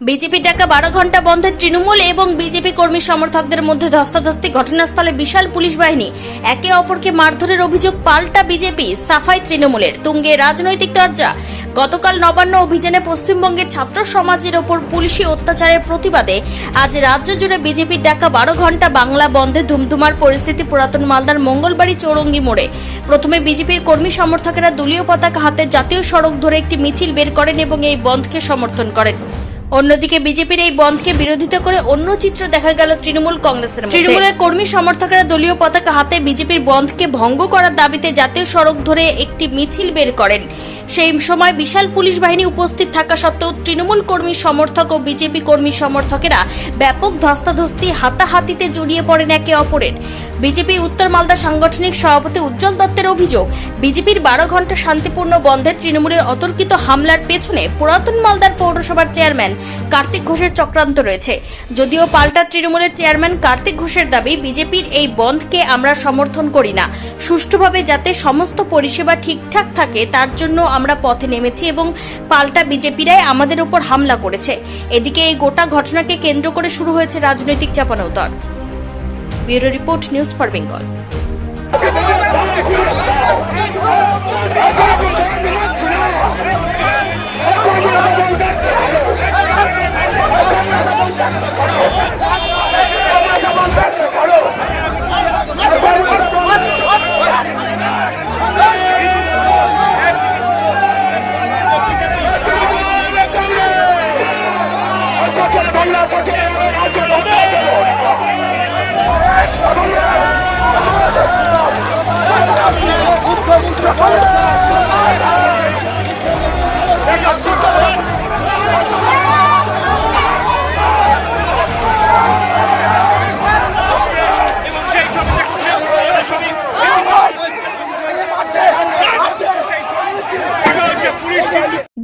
BJP ডাকা বারো ঘণ্টা বন্ধে তৃণমূল এবং বিজেপি কর্মী সমর্থকদের মধ্যে ধস্তাধস্তি ঘটনাস্থলে বিশাল পুলিশ বাহিনী। একে অপরকে মারধরের অভিযোগ পাল্টা বিজেপি, সাফাই তৃণমূলের। তুঙ্গে রাজনৈতিক দরজা। গতকাল নবান্ন অভিযানে পশ্চিমবঙ্গের ছাত্র সমাজের ওপর পুলিশি অত্যাচারের প্রতিবাদে আজ রাজ্য জুড়ে বিজেপির ডাকা বারো ঘণ্টা বাংলা বন্ধে ধুমধুমার পরিস্থিতি পুরাতন মালদার মঙ্গলবাড়ি চৌরঙ্গি মোড়ে। প্রথমে বিজেপির কর্মী সমর্থকেরা দলীয় পতাকা হাতে জাতীয় সড়ক ধরে একটি মিছিল বের করেন এবং এই বন্ধকে সমর্থন করেন। অন্যদিকে বিজেপির এই বন্ধকে বিরোধিতা করে অন্য চিত্র দেখা গেল তৃণমূল কংগ্রেসের তৃণমূলের কর্মী সমর্থকেরা দলীয় পতাকা হাতে বিজেপির বন্ধকে ভঙ্গ করার দাবিতে জাতীয় সড়ক ধরে একটি মিছিল বের করেন। সেই সময় বিশাল পুলিশ বাহিনী উপস্থিত থাকা সত্ত্বেও তৃণমূল কর্মী সমর্থক ও বিজেপি কর্মী সমর্থকেরা ব্যাপক ধস্তাধস্তি, হাতাহাতিতে জড়িয়ে পড়েন একে অপরের। বিজেপি উত্তর মালদা সাংগঠনিক সভাপতি উজ্জ্বল দত্তের অভিযোগ, বিজেপির বারো ঘণ্টা শান্তিপূর্ণ বন্ধে তৃণমূলের অতর্কিত হামলার পেছনে পুরাতন মালদার পৌরসভার চেয়ারম্যান কার্তিক ঘোষের চক্রান্ত রয়েছে। যদিও পাল্টা তৃণমূলের চেয়ারম্যান কার্তিক ঘোষের দাবি, বিজেপির এই বন্ধকে আমরা সমর্থন করি না। সুষ্ঠুভাবে যাতে সমস্ত পরিষেবা ঠিকঠাক থাকে, তার জন্য আমরা পথে নেমেছি এবং পাল্টা বিজেপিরাই আমাদের উপর হামলা করেছে। এদিকে এই গোটা ঘটনাকে কেন্দ্র করে শুরু হয়েছে রাজনৈতিক চাপানোতর bureau report, news for Bengal.